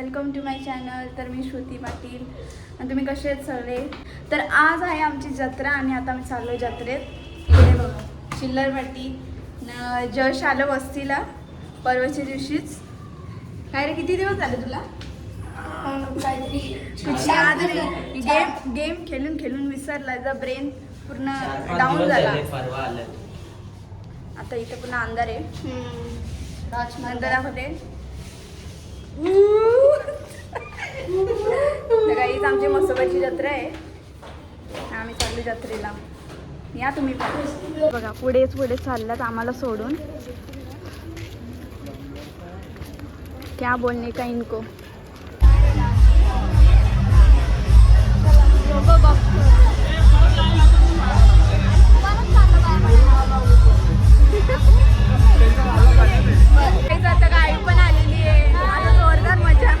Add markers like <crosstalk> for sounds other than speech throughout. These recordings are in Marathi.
Welcome to my channel. तर मी श्रुती पाटील. आणि तुम्ही कसे आहेत सगळे? तर आज आहे आमची जत्रा आणि आता आम्ही चाललो जत्रेत. इकडे बघा चिल्लरपाटी न जश आलं वस्तीला परवाच्या दिवशीच. काय रे किती दिवस झाले तुला? तुझी याद नाही. गेम गेम खेळून खेळून विसरला. जा ब्रेन पूर्ण डाऊन झाला. आता इथे पुन्हा अंधार आहे. नंतर दाखवते तर काहीच आमची मसोबाची जत्रा आहे. आम्ही चाललो जत्रेला. या तुम्ही बघा पुढेच पुढे चालल्यात आम्हाला सोडून. क्या बोलणे का इनको? काहीच आता गाडी पण आलेली आहे. आता जोरदार मजा.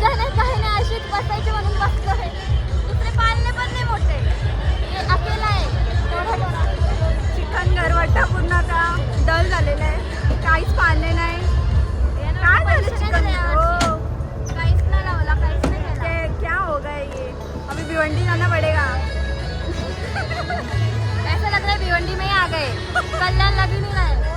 काही मजा नाही काही नाही अशीच बसायची म्हणून बसलोय दुसरे पाळणे पण नाही मोठे. हे अकेला आहे. चिकन गरवट्टा पूर्ण आता डल झालेला आहे. काहीच पाळले नाही. काय झालं चिकन. हो. काहीच नाही लावला काहीच नाही क्या होगा ये? अभी भिवंडी जाना पड़ेगा. <laughs> ऐसा लग रहा है भिवंडी में ही आ गए. कल्याण लगी नहीं रहा है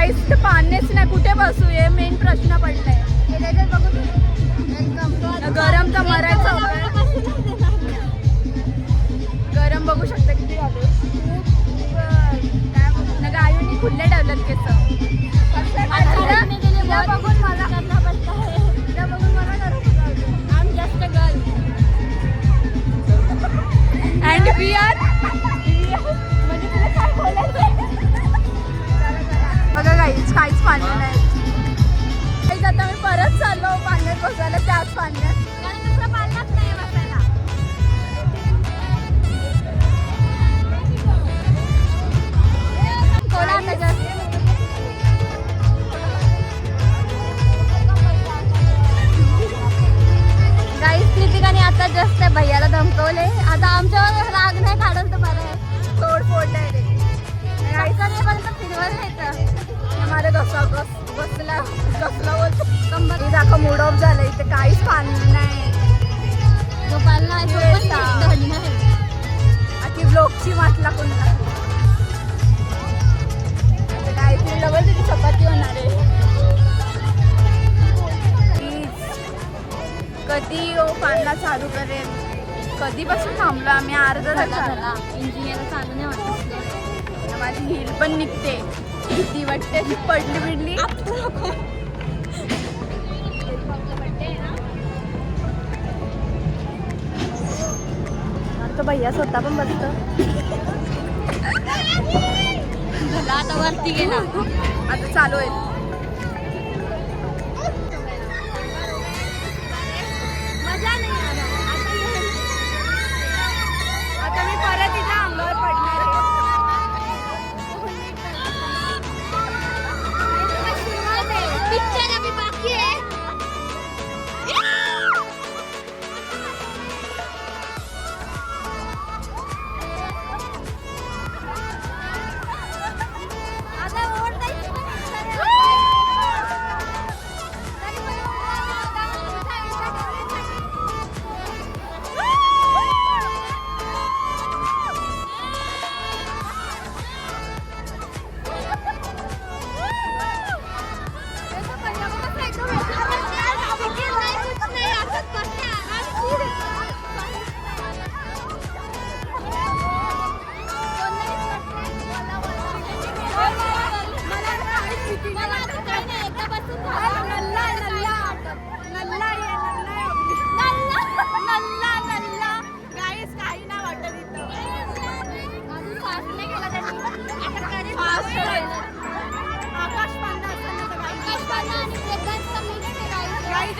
गाईस तर पाणीच नाही कुठे बसू? हे मेन प्रश्न पडलाय. गरम तर मरायचं गरम बघू शकता किती झालं. ना गायूनी खुल्ले ठेवलं केस. बघून मला काहीच काहीच पाणी नाही. आता मी परत चाललो पाण्यात बसायला त्याच पाण्यात कधीपासून थांबलो आम्ही अर्धा झाला. इंजिनियर चालू नाही वाटत माझी हिल पण निघते. भीती वाटते अशी पडली बिडली. तो भैया स्वतः पण बसतो. आता वरती गेला. आता चालू आहे आकाश ना तर काही- आणि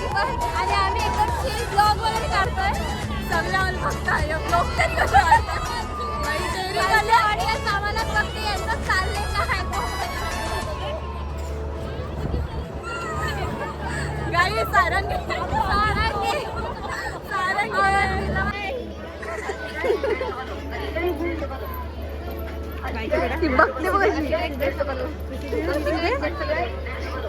आणि आम्ही एकदम चिल ब्लॉग वगैरे काढतोय सगळे आम्हाला आहे. Vlog तरी कसं वाटतं? ऑडियन्स आम्हाला फक्त यांचं चाललंय काय Guys, सारंगी. सारंगी. ती बघते बघ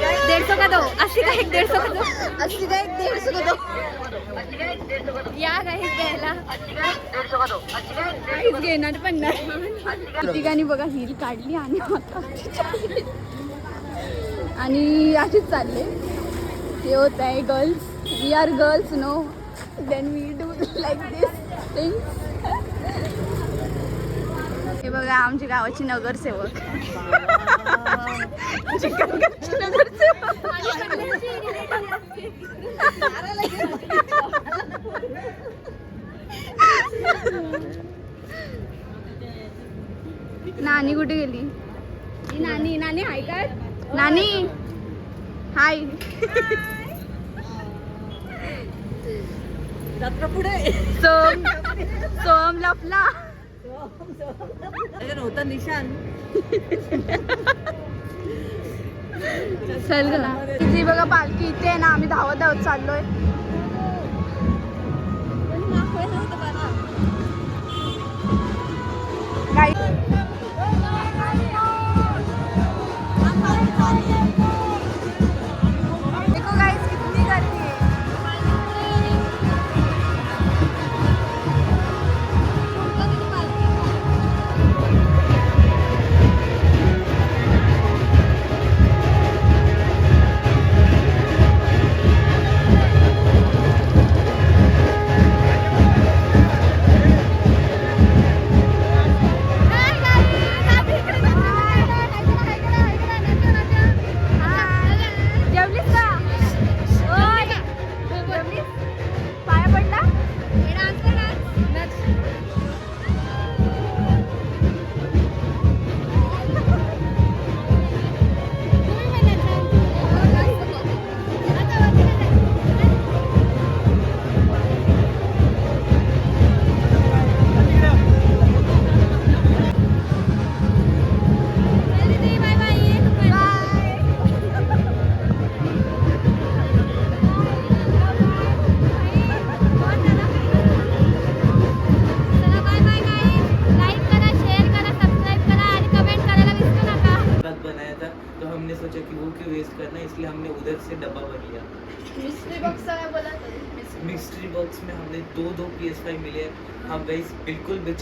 डेढ़ सौ का दो? अस्सी का एक डेढ़ सौ का दो? अस्सी का एक डेढ़ सौ का दो. या काही घ्यायला. घेणार पण नाही. ठिकाणी बघा हिल काढली आणि. आणि अशीच चालले. हे होत आहे girls we are girls no then we do like this things हे बघा आमच्या गावाची नगरसेवक. नानी कुठे गेली? ही नानी नानी हाय काय नानी हाय रात्र पुढे. सोम सोम लपला. होता निशान. चल इथे बघा पालखी इथे आहे ना आम्ही धावत धावत चाललोय. गाई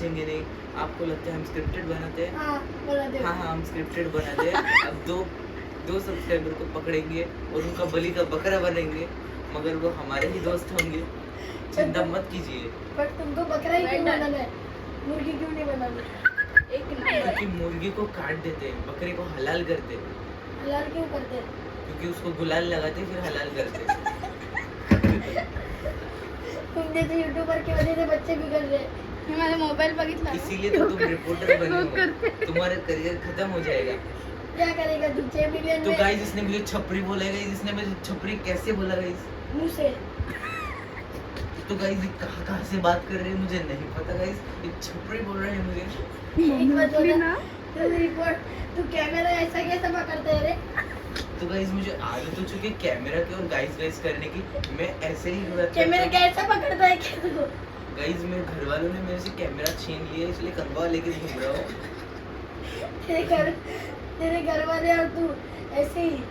बेचेंगे नहीं। आपको लगता है हम स्क्रिप्टेड बनाते हैं? हाँ हाँ हाँ हम स्क्रिप्टेड बनाते हैं अब दो दो सब्सक्राइबर को पकड़ेंगे और उनका बलि का बकरा बनेंगे मगर वो हमारे ही दोस्त होंगे। चिंता मत कीजिए। पर तुमको बकरा ही क्यों बनाना है? मुर्गी क्यों नहीं बनानी? एक नंबर क्योंकि मुर्गी को काट देते हैं बकरे को हलाल करते हैं हलाल क्यों करते हैं क्योंकि उसको गुलाल लगाते फिर हलाल करते तुम जैसे यूट्यूबर की वजह से बच्चे बिगड़ रहे हैं। मी माझा मोबाईल बघितला इसीलिए तो तुम रिपोर्टर बने <laughs> हो। तुम्हारा करियर खत्म हो जाएगा। क्या करेगा तू छह मिलियन तो गाइस इसने मुझे छपरी बोला गाइस इसने मुझे छपरी कैसे बोला गाइस मुँह से तो गाइस ये कहाँ कहाँ से बात कर रहे हैं? मुझे नहीं पता गाइस ये छपरी बोल रहे हैं मुझे। एक बात बोला। तू रिपोर्ट तू कैमरा ऐसा कैसे पकड़ते है रे? तो गाइस मुझे आदत हो चुकी है कैमरा की और गाइस गाइस करने की। मैं ऐसे ही कैमरा कैसा पकड़ता है। क्या तू गाइस मेरे घर वालों ने मेरे से कैमरा छीन लिया इसलिए कंगवा लेके घूम रहा हूँ। तेरे घर तेरे घर वाले और तू ऐसे ही।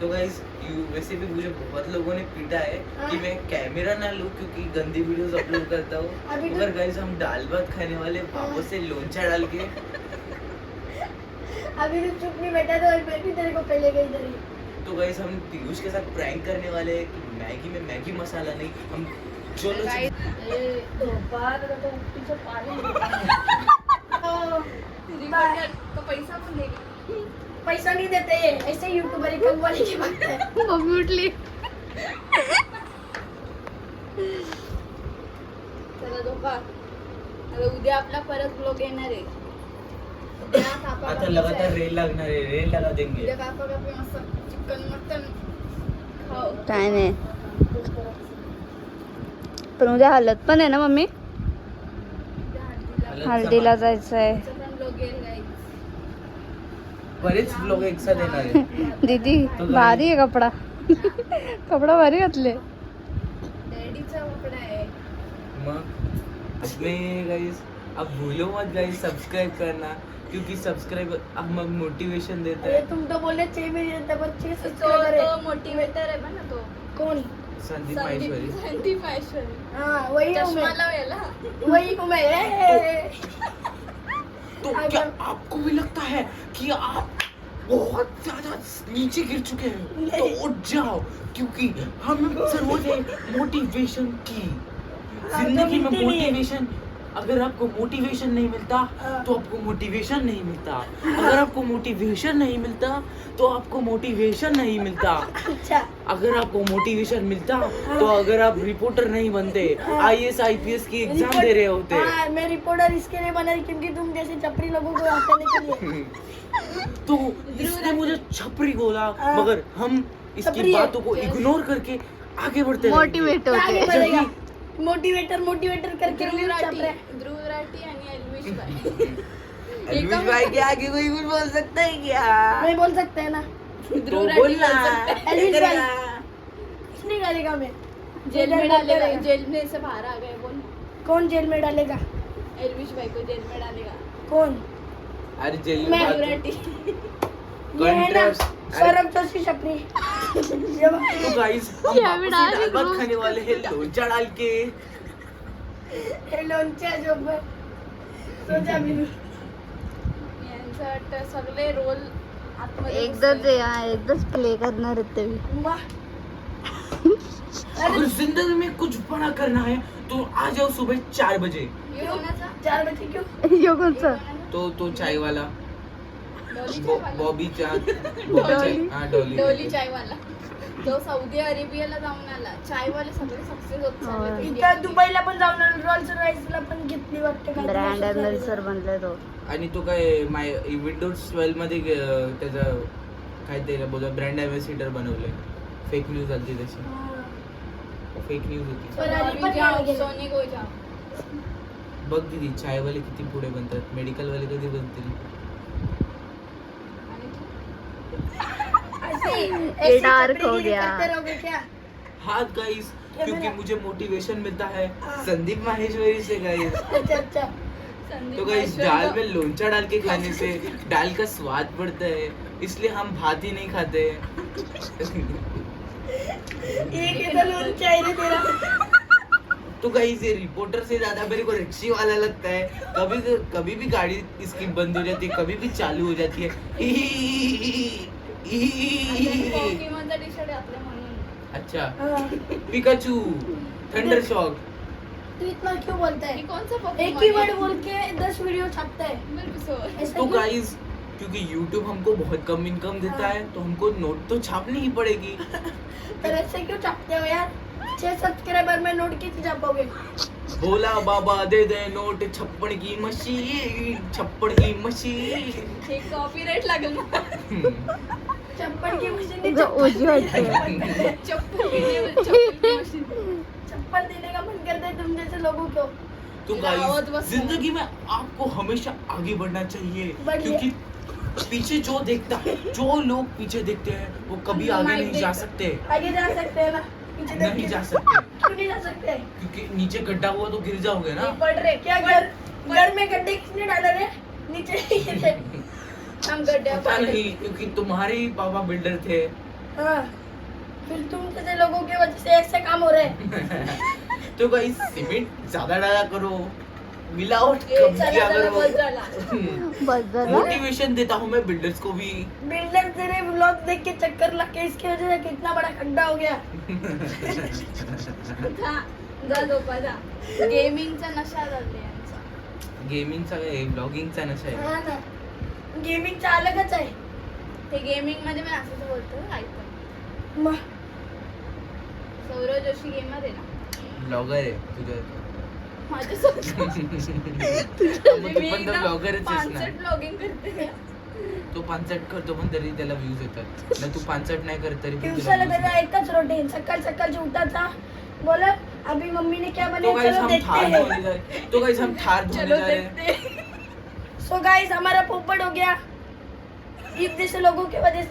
तो गाइस यू वैसे भी मुझे बहुत लोगों ने पीटा है आ? कि मैं कैमरा ना लूँ क्योंकि गंदी वीडियोस अपलोड करता हूँ। अभी तो- मगर गाइस हम दाल भात खाने वाले पापों से लोंचा डाल के। अभी तू चुप नहीं बैठा था और मैं भी तेरे को पहले गई इधर ही तो गाइस हम पीयूष के साथ प्रैंक करने वाले हैं कि मैगी में मैगी मसाला नहीं हम चलो धोपा, तेरा तो ओ, रिपोर्टर तो पैसा पण देगी पैसा नहीं देते ये ऐसे यूट्यूबर ही कम वाले की बात है। मम्मी उठली चला धोका आता उद्या आपला परत ब्लॉग येणार आहे. आता लगातार रेल लागणार आहे रेल लगा देंगे. उद्या कापा कापी मस्त चिकन मटन खाऊ. काय नाही पण उद्या हलत पण आहे ना मम्मी? हळदीला जायचं आहे. बरेच लोक एक साथ येणार <laughs> दीदी भारी आहे कपडा. कपडा भारी घातले. डॅडीचा कपडा आहे. मग? इसमें गाइस अब भूलो मत गाइस सब्सक्राइब करना क्योंकि सब्सक्राइब हमें मोटिवेशन देता है तुम तो बोले छह मिलियन तक छह तो सब्सक्राइबर तो है मोटिवेटर आहे बघ ना तो. कौन संदीप संदीप माहेश्वरी. संदीप ऐश्वरी हाँ वही चश्मा वही हूँ मैं <laughs> तो क्या आपको भी लगता है कि आप बहुत ज़्यादा नीचे गिर चुके हैं? तो उठ जाओ क्योंकि हम <laughs> ज़रूरत है मोटिवेशन की हाँ, ज़िंदगी में तो नहीं है। मोटिवेशन अगर आपको मोटिवेशन नहीं मिलता हाँ। तो आपको मोटिवेशन नहीं मिलता। अगर आपको मोटिवेशन नहीं मिलता तो आपको मोटिवेशन नहीं मिलता। अच्छा। अगर आपको मोटिवेशन मिलता तो अगर आप रिपोर्टर नहीं बनते I S I P S की एग्ज़ाम दे रहे होते। हाँ मैं रिपोर्टर इसके लिए बना रही क्योंकि तुम जैसे चपड़ी लोगों को हटाने के लिए। <laughs> तो इसने मुझे छपरी बोला हाँ। मगर हम इसकी बातों को इग्नोर करके आगे बढ़ते। मोटिवेट होते बढ़ेगा। मोटिवेटर मोटिवेटर करके ध्रुव राठी ध्रुव राठी आणि एल्विश बाई अलविश भाई के आगे कोई कुछ बोल सकता है क्या? नहीं बोल सकते हैं ना। तो ध्रुव राठी अलविश भाई। कुछ नहीं करेगा मैं? जेल में डालेगा जेल में से बाहर आ गए बोल. कौन जेल में डालेगा? एल्विश भाई को जेल में डालेगा. कौन? अरे जेल में ध्रुव राठी. ये है ना। छपरी ये बात- तो गाइस हम ये वापस डाल से दाल भात दो। खाने वाले हैं लोचा डाल के हे लोणच्या जोबर सोचा भी नहीं यांचं वाटतं सगळे रोल आतमध्ये एकदाच घुसले. एकदाच प्ले करणार आहेत ते मी. वाह अगर जिंदगी में कुछ बड़ा करना है तो आ जाओ सुबह चार बजे ये कोणाचा? चार बजे क्यों <laughs> यो कोणचं तो तो चाय वाला. बॉबी हाँ डॉली. डोली चायवाला. तो सौदी अरेबियाला जाऊन आला. चायवाले सगळे सक्सेस होत चालले. होय. इंडिया इथं दुबईला पण जाऊन आलो. रोल्स रॉयसला पण घेतली वाटतं काहीतरी. ब्रँड बनलाय तो. आणि तो काय माय विंडोज ट्वेल्वमध्ये अं, त्याचा काय त्याला बोलतो ब्रँड अँबॅसिडर बनवलंय. फेक न्यूज आली तशी. हा. फेक न्यूज होती. पण आधी पण जाओ, गावाला गेले. सोने जाओ बघ दिदी चायवाले किती पुढे बनतात. मेडिकलवाले कधी बनतील? ये डार्क हो गया। हाँ गाइस क्योंकि मुझे मोटिवेशन मिलता है हाँ। संदीप माहेश्वरी से गाइस <laughs> अच्छा अच्छा। तो गाइस दाल में लोंचा डाल के खाने से दाल का स्वाद बढ़ता है इसलिए हम भात ही नहीं खाते। तेरा? तो गाइस ये रिपोर्टर से ज़्यादा मेरे को रिक्शी वाला लगता है। कभी कभी भी गाड़ी इसकी बंद हो जाती है कभी भी चालू हो जाती है। <laughs> <laughs> पोकेमॉनचा म्हणून. अच्छा. हाँ, पिकाचू थंडर शॉक तू इतना क्यों बोलता हे है कोणचा एक ही वर्ड बोल के दस वीडियो छापता है तो? गाइस क्योंकि YouTube हमको बहुत कम इनकम देता है. तो हमको नोट तो छापनी ही पड़ेगी। <laughs> तर ऐसे क्यों छापते हो यार? छह सब्सक्राइबर में नोट किती छापोगे? भोला बाबा दे दे नोट छप्पन की मशीन छप्पन की मशीन। कॉपीराइट लागेल हम्म. छप्पन की मशीन जो ओझी होते चप्पल चप्पल की मशीन. चप्पल देने का मन करता है तुम जैसे लोगों को। तो गाइस ज़िंदगी में आपको हमेशा आगे बढ़ना चाहिए। क्योंकि पीछे जो देखता है जो लोग पीछे देखते हैं वो कभी आगे नहीं जा सकते। आगे जा सकते हैं ना नहीं जा सकते। सकते क्योंकि नीचे गड्ढा हुआ तो गिर जाओगे ना। पढ़ रहे। क्या घर घर में गड्ढे किसने डाला रे? नीचे ही गिरे <laughs> हम गड्ढे पता नहीं क्योंकि तुम्हारे ही पापा बिल्डर थे। हाँ फिर तुम जैसे लोगों की वजह से ऐसे काम हो रहे? हैं <laughs> तो गाइस सीमेंट ज्यादा डाला करो। बस झाला. <laughs> बस झालं. मोटिवेशन देता हूँ मैं बिल्डर्स को भी. बिल्डर तेरे ब्लॉग देख के चक्कर लग के इसकी वजह से कितना बड़ा खड्डा हो गया. जा जा झोपा जा गेमिंगचा नशा झाले यांचा. गेमिंगचा काय ब्लॉगिंगचा नशा आहे. हा ना. गेमिंगचा अलगच आहे. ते गेमिंगमध्ये पण असंच बोलतो पण. मग? सौरव जोशी गेमर आहे ना. ब्लॉगर आहे तुझ्या ब्लॉगिंग करते. तो पानचट करतो पण तरी त्याला व्ह्यूज येतात. ना तू पानचट नाही करत तरी दिवसाला त्याचा. एकच रोटीन सकाळ सकाळची उठायचा बोला अभी मम्मी ने क्या बनाया? चलो देखते हैं. तो गाइस हम थार चलो जा रहे देखते सो गाइस हमारा पोपट हो गया. इस जैसे लोगों की वजह से